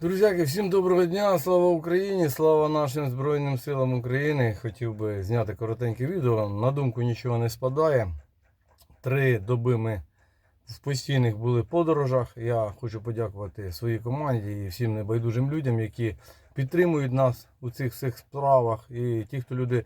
Друзяки, всім доброго дня, слава Україні, слава нашим Збройним силам України. Хотів би зняти коротеньке відео. На думку нічого не спадає. Три доби ми в постійних були подорожах. Я хочу подякувати своїй команді і всім небайдужим людям, які підтримують нас у цих всіх справах. І ті, хто люди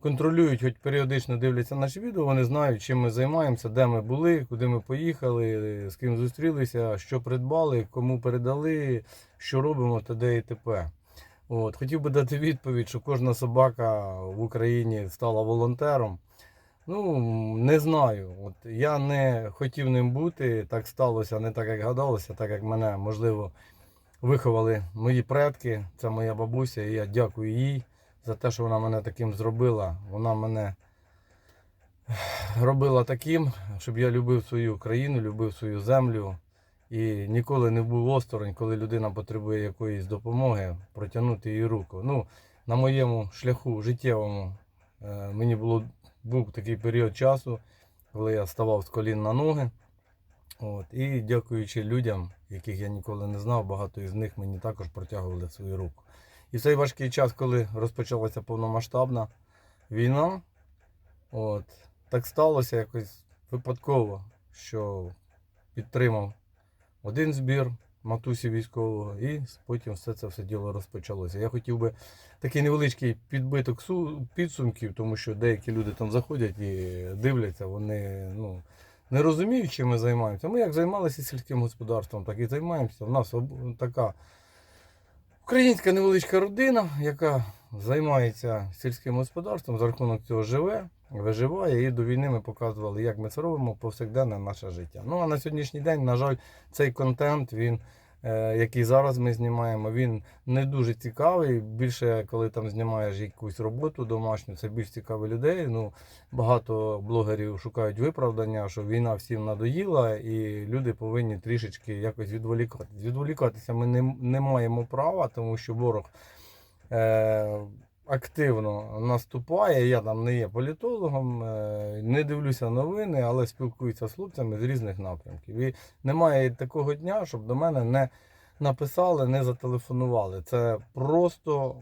контролюють, хоч періодично дивляться наші відео, вони знають, чим ми займаємося, де ми були, куди ми поїхали, з ким зустрілися, що придбали, кому передали, що робимо, т.д. і т.п. От. Хотів би дати відповідь, що кожна собака в Україні стала волонтером. Ну, не знаю. От я не хотів ним бути, так сталося, не так, як гадалося, так як мене, можливо, виховали мої предки. Це моя бабуся, і я дякую їй за те, що вона мене таким зробила. Вона мене робила таким, щоб я любив свою країну, любив свою землю. І ніколи не був осторонь, коли людина потребує якоїсь допомоги, протягнути їй руку. Ну, на моєму шляху життєвому е, мені було, був такий період часу, коли я ставав з колін на ноги. От, і дякуючи людям, яких я ніколи не знав, багато із них мені також протягували свою руку. І в цей важкий час, коли розпочалася повномасштабна війна, от, так сталося якось випадково, що підтримав один збір матусі військового, і потім все це все діло розпочалося. Я хотів би такий невеличкий підбиток підсумків, тому що деякі люди там заходять і дивляться, вони ну, не розуміють, чим ми займаємося. Ми як займалися сільським господарством, так і займаємося. У нас така українська невеличка родина, яка займається сільським господарством, за рахунок цього живе, виживає. І до війни ми показували, як ми це робимо повсякденне наше життя. Ну а на сьогоднішній день, на жаль, цей контент, він, який зараз ми знімаємо, він не дуже цікавий. Більше, коли там знімаєш якусь роботу домашню, це більш цікаві людей. Ну, багато блогерів шукають виправдання, що війна всім надоїла, і люди повинні трішечки якось відволікатися. Відволікатися ми не, не маємо права, тому що ворог. Е, активно наступає. Я там не є політологом, е, не дивлюся новини, але спілкуюся з хлопцями з різних напрямків. І немає такого дня, щоб до мене не написали, не зателефонували. Це просто,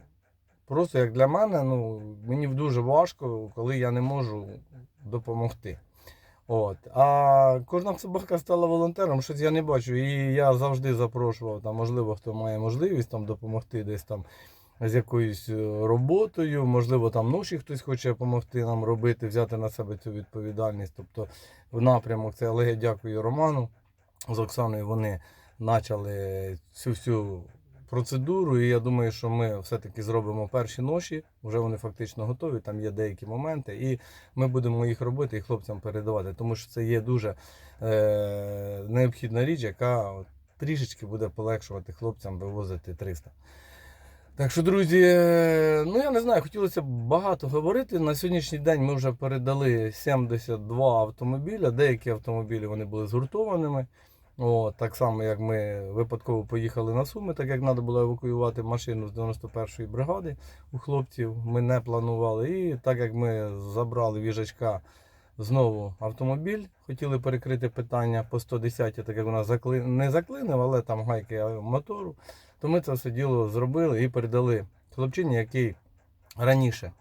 просто як для мене, ну, мені дуже важко, коли я не можу допомогти. От. А кожна собака стала волонтером, щось я не бачу. І я завжди запрошував, там, можливо, хто має можливість там, допомогти десь там з якоюсь е, роботою, можливо, там ноші хтось хоче допомогти нам робити, взяти на себе цю відповідальність. Тобто в напрямок це, але я дякую Роману з Оксаною. Вони почали цю всю процедуру, і я думаю, що ми все-таки зробимо перші ноші. Вже вони фактично готові. Там є деякі моменти, і ми будемо їх робити і хлопцям передавати, тому що це є дуже е, необхідна річ, яка трішечки буде полегшувати хлопцям вивозити 300. Так що, друзі, е, ну я не знаю, хотілося б багато говорити. На сьогоднішній день ми вже передали 72 автомобіля. Деякі автомобілі вони були згуртованими. О, так само, як ми випадково поїхали на Суми, так як треба було евакуювати машину з 91-ї бригади у хлопців. Ми не планували. І так як ми забрали віжачка знову автомобіль, хотіли перекрити питання по 110, так як нас закли... не заклинив, але там гайки мотору. То ми це все діло зробили і передали хлопчині, який раніше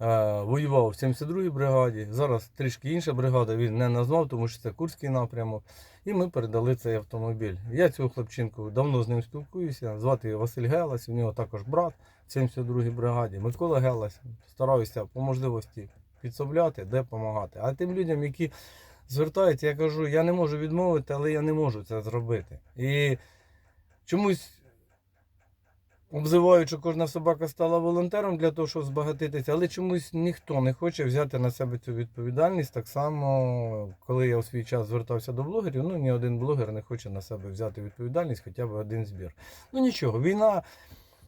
е, воював в 72-й бригаді. Зараз трішки інша бригада, він не назвав, тому що це Курський напрямок. І ми передали цей автомобіль. Я цього хлопчинку давно з ним спілкуюся. Звати Василь Гелас, у нього також брат в 72-й бригаді. Микола Гелас. Стараюся по можливості підсобляти, де допомагати. А тим людям, які звертаються, я кажу, я не можу відмовити, але я не можу це зробити. І чомусь обзивають, що кожна собака стала волонтером для того, щоб збагатитися, але чомусь ніхто не хоче взяти на себе цю відповідальність. Так само, коли я у свій час звертався до блогерів, ну ні один блогер не хоче на себе взяти відповідальність, хоча б один збір. Ну нічого, війна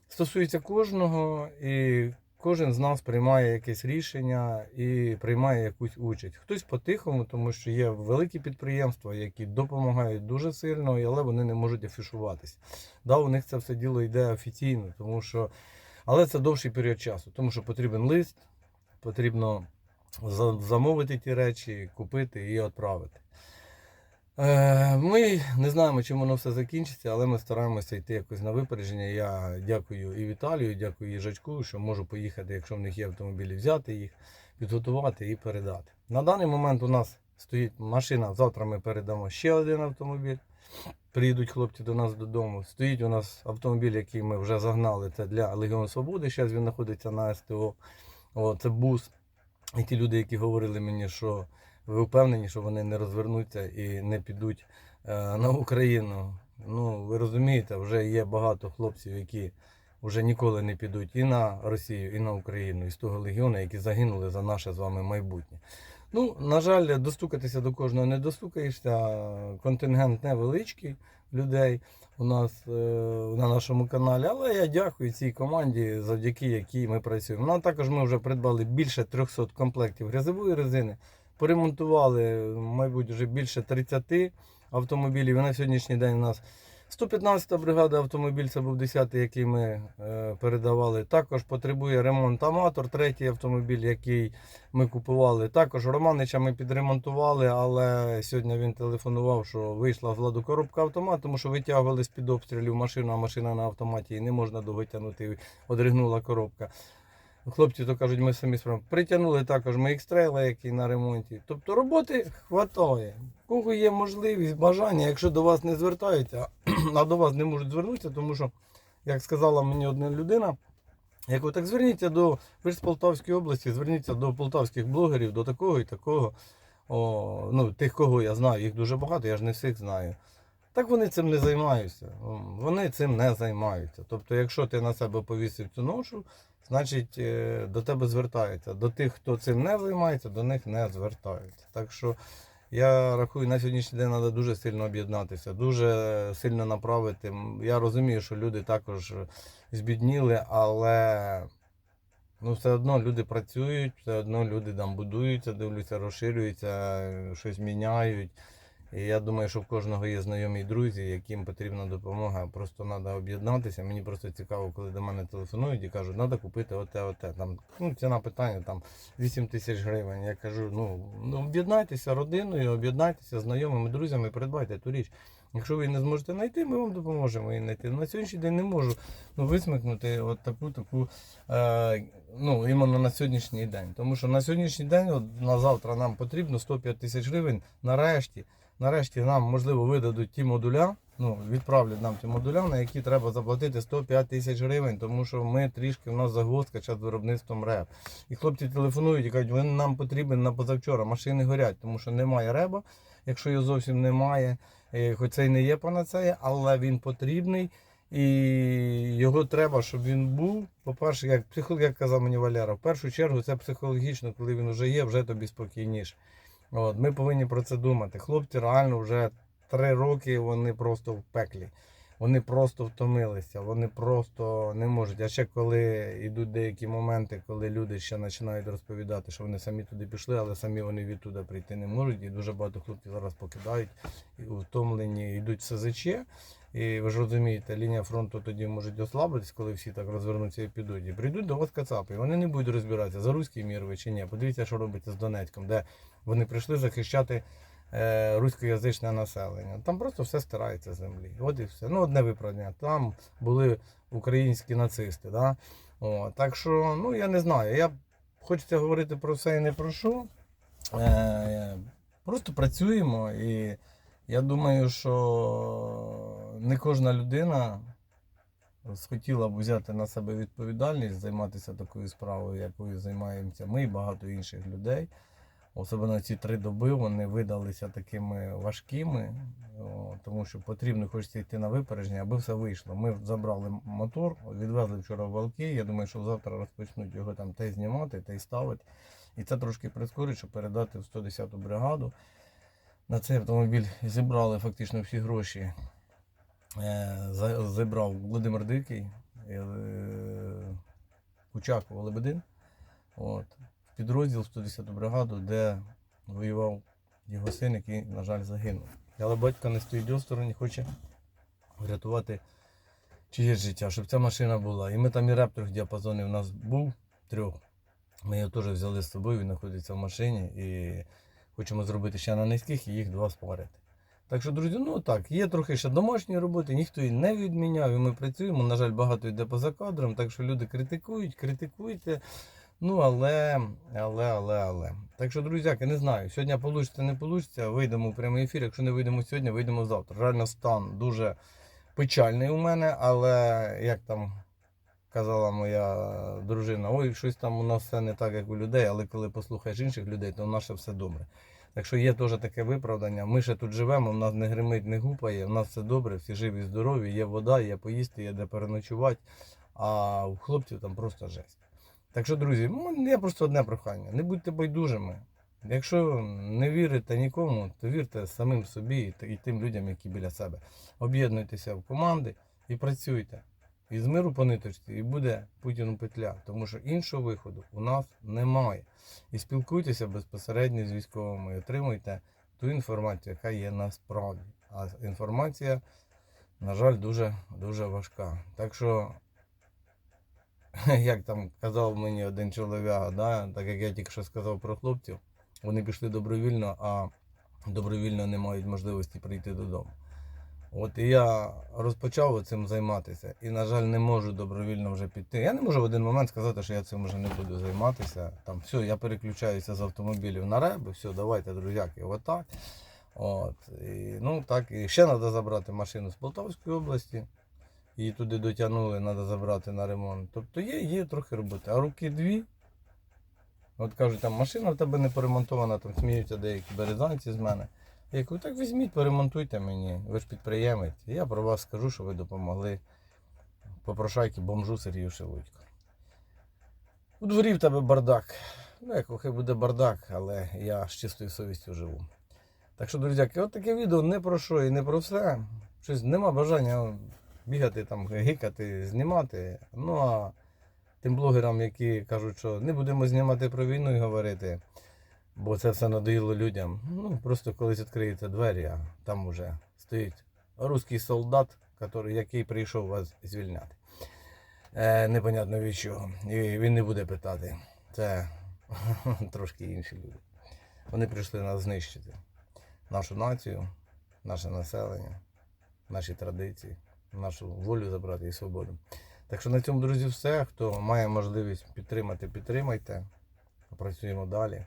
стосується кожного, і кожен з нас приймає якесь рішення і приймає якусь участь. Хтось по-тихому, тому що є великі підприємства, які допомагають дуже сильно, але вони не можуть афішуватись. Да, у них це все діло йде офіційно, тому що. Але це довший період часу, тому що потрібен лист, потрібно замовити ті речі, купити і відправити. Е, Ми не знаємо, чим воно все закінчиться, але ми стараємося йти якось на випередження. Я дякую і Віталію, дякую їжачку, що можу поїхати, якщо в них є автомобілі, взяти їх, підготувати і передати. На даний момент у нас стоїть машина. Завтра ми передамо ще один автомобіль. Приїдуть хлопці до нас додому. Стоїть у нас автомобіль, який ми вже загнали. Це для Легіону Свободи. Зараз він знаходиться на СТО. О, це бус. І ті люди, які говорили мені, що ви впевнені, що вони не розвернуться і не підуть е, на Україну. Ну, ви розумієте, вже є багато хлопців, які вже ніколи не підуть і на Росію, і на Україну, із того легіону, які загинули за наше з вами майбутнє. Ну, на жаль, достукатися до кожного не достукаєшся. Контингент невеличкий людей у нас е, на нашому каналі. Але я дякую цій команді, завдяки якій ми працюємо. Ну, а також ми вже придбали більше 300 комплектів грязової резини. Поремонтували, мабуть, вже більше 30 автомобілів. І на сьогоднішній день у нас 115-та бригада автомобіль, це був 10-й, який ми е, передавали. Також потребує ремонт аматор, третій автомобіль, який ми купували. Також Романича ми підремонтували, але сьогодні він телефонував, що вийшла з ладу коробка автомат, тому що витягували з-під обстрілів машину, а машина на автоматі і не можна довго одригнула коробка. Хлопці то кажуть, ми самі справимо. Притягнули також ми екстрейла, який на ремонті. Тобто роботи хватає. Кого є можливість, бажання, якщо до вас не звертаються, а до вас не можуть звернутися, тому що, як сказала мені одна людина, як так зверніться до ви ж з Полтавської області, зверніться до полтавських блогерів, до такого і такого. О, ну, тих, кого я знаю, їх дуже багато, я ж не всіх знаю. Так вони цим не займаються. Вони цим не займаються. Тобто, якщо ти на себе повісив цю ношу, значить е, до тебе звертаються. До тих, хто цим не займається, до них не звертаються. Так що я рахую, на сьогоднішній день треба дуже сильно об'єднатися, дуже сильно направити. Я розумію, що люди також збідніли, але ну, все одно люди працюють, все одно люди там будуються, дивлюся, розширюються, е, щось міняють. І я думаю, що в кожного є знайомі друзі, яким потрібна допомога. Просто треба об'єднатися. Мені просто цікаво, коли до мене телефонують і кажуть, треба купити оте, оте. Там ну, ціна питання там 8 тисяч гривень. Я кажу, ну, ну об'єднайтеся родиною, об'єднайтеся знайомими, друзями, придбайте ту річ. Якщо ви не зможете знайти, ми вам допоможемо її знайти. На сьогоднішній день не можу ну, висмикнути от таку таку, е, ну, іменно на сьогоднішній день. Тому що на сьогоднішній день, от, на завтра нам потрібно 105 тисяч гривень. Нарешті, нарешті нам можливо видадуть ті модуля. Ну, відправлять нам ті модуля, на які треба заплатити 105 тисяч гривень, тому що ми трішки у нас загвоздка час виробництвом РЕБ. І хлопці телефонують і кажуть, він нам потрібен на позавчора. Машини горять, тому що немає реба, якщо його зовсім немає. Е, Хоч це й не є панацея, але він потрібний. І його треба, щоб він був. По-перше, як як казав мені Валера, в першу чергу це психологічно, коли він вже є, вже тобі спокійніше. От, ми повинні про це думати. Хлопці реально вже три роки вони просто в пеклі. Вони просто втомилися, вони просто не можуть. А ще коли йдуть деякі моменти, коли люди ще починають розповідати, що вони самі туди пішли, але самі вони відтуди прийти не можуть. І дуже багато хлопців зараз покидають і втомлені, йдуть в СЗЧ. І ви ж розумієте, лінія фронту тоді може ослабитись, коли всі так розвернуться і підуть. І прийдуть до вас кацапи. Вони не будуть розбиратися, за руський мір ви чи ні. Подивіться, що робиться з Донецьком, де вони прийшли захищати е, руськоязичне населення. Там просто все стирається з землі. От і все. Ну, одне виправдання. Там були українські нацисти. Да? О, так що, ну я не знаю. Я хочеться говорити про все і не про що. Е, просто працюємо і. Я думаю, що не кожна людина схотіла б взяти на себе відповідальність, займатися такою справою, якою займаємося ми і багато інших людей. Особливо ці три доби вони видалися такими важкими, тому що потрібно хочеться йти на випередження, аби все вийшло. Ми забрали мотор, відвезли вчора в Валки. Я думаю, що завтра розпочнуть його там те знімати, те й ставити. І це трошки прискорить, щоб передати в 110-ту бригаду. На цей автомобіль зібрали фактично всі гроші. Е, Зібрав Володимир Дикий, е, Кучаков Лебедин. От. Підрозділ 110-ту бригаду, де воював його син, який, на жаль, загинув. Але батько не стоїть осторонь, хоче врятувати чиєсь життя, щоб ця машина була. І ми там і реп трьох діапазонів у нас був трьох. Ми його теж взяли з собою, він знаходиться в машині і хочемо зробити ще на низьких і їх два спарити. Так що, друзі, ну так, є трохи ще домашньої роботи, ніхто її не відміняв, і ми працюємо. На жаль, багато йде поза кадром, так що люди критикують, критикуйте. Ну, але, але, але, але. Так що, друзяки, не знаю, сьогодні вийде, не вийде, вийдемо в прямий ефір. Якщо не вийдемо сьогодні, вийдемо завтра. Реально стан дуже печальний у мене, але як там казала моя дружина, ой, щось там у нас все не так, як у людей, але коли послухаєш інших людей, то у нас ще все добре. Так що є теж таке виправдання. Ми ще тут живемо, в нас не гримить, не гупає, в нас все добре, всі живі, здорові, є вода, є поїсти, є де переночувати, а у хлопців там просто жесть. Так що, друзі, ну, є просто одне прохання. Не будьте байдужими. Якщо не вірите нікому, то вірте самим собі і тим людям, які біля себе. Об'єднуйтеся в команди і працюйте. І з миру по ниточці, і буде Путіну петля, тому що іншого виходу у нас немає. І спілкуйтеся безпосередньо з військовими, і отримуйте ту інформацію, яка є насправді. А інформація, на жаль, дуже дуже важка. Так що, як там казав мені один чоловік, да, так як я тільки що сказав про хлопців, вони пішли добровільно, а добровільно не мають можливості прийти додому. От і я розпочав цим займатися і, на жаль, не можу добровільно вже піти. Я не можу в один момент сказати, що я цим вже не буду займатися. Там все, я переключаюся з автомобілів на реби, все, давайте, друзяки, отак. От. І, ну так, і ще треба забрати машину з Полтавської області. Її туди дотягнули, треба забрати на ремонт. Тобто є, є трохи роботи. А руки дві. От кажуть, там машина в тебе не поремонтована, там сміються деякі березанці з мене. Я кажу, так візьміть, поремонтуйте мені, ви ж підприємець. І я про вас скажу, що ви допомогли попрошайки бомжу Сергію Шелудько. У дворі в тебе бардак. Ну, як хай буде бардак, але я з чистою совістю живу. Так що, друзяки, от таке відео не про що і не про все. Щось нема бажання бігати, там, гикати, знімати. Ну а тим блогерам, які кажуть, що не будемо знімати про війну і говорити, бо це все надоїло людям. Ну, просто колись відкриються двері, а там уже стоїть русський солдат, який прийшов вас звільняти. Е, непонятно від чого. І він не буде питати. Це трошки інші люди. Вони прийшли нас знищити. Нашу націю, наше населення, наші традиції, нашу волю забрати і свободу. Так що на цьому, друзі, все. Хто має можливість підтримати, підтримайте. Працюємо далі.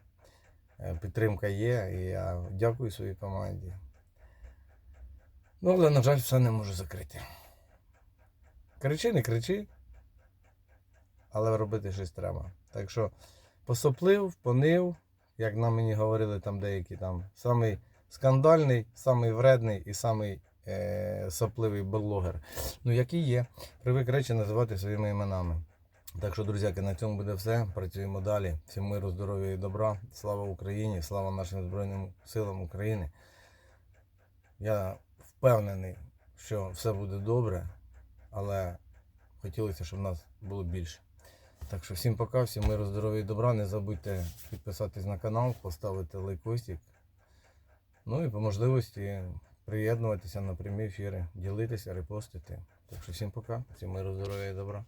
Е, Підтримка є, і я дякую своїй команді. Ну, але, на жаль, все не можу закрити. Кричи, не кричи, але робити щось треба. Так що посоплив, понив, як нам мені говорили там деякі там, самий скандальний, самий вредний і самий е, сопливий блогер. Ну, який є. Привик речі називати своїми іменами. Так що, друзяки, на цьому буде все. Працюємо далі. Всім миру, здоров'я і добра. Слава Україні, слава нашим Збройним силам України. Я впевнений, що все буде добре, але хотілося, щоб нас було більше. Так що всім пока, всім миру, здоров'я і добра. Не забудьте підписатись на канал, поставити лайкосик. Ну і по можливості приєднуватися на прямі ефіри, ділитися, репостити. Так що всім пока, всім миру, здоров'я і добра.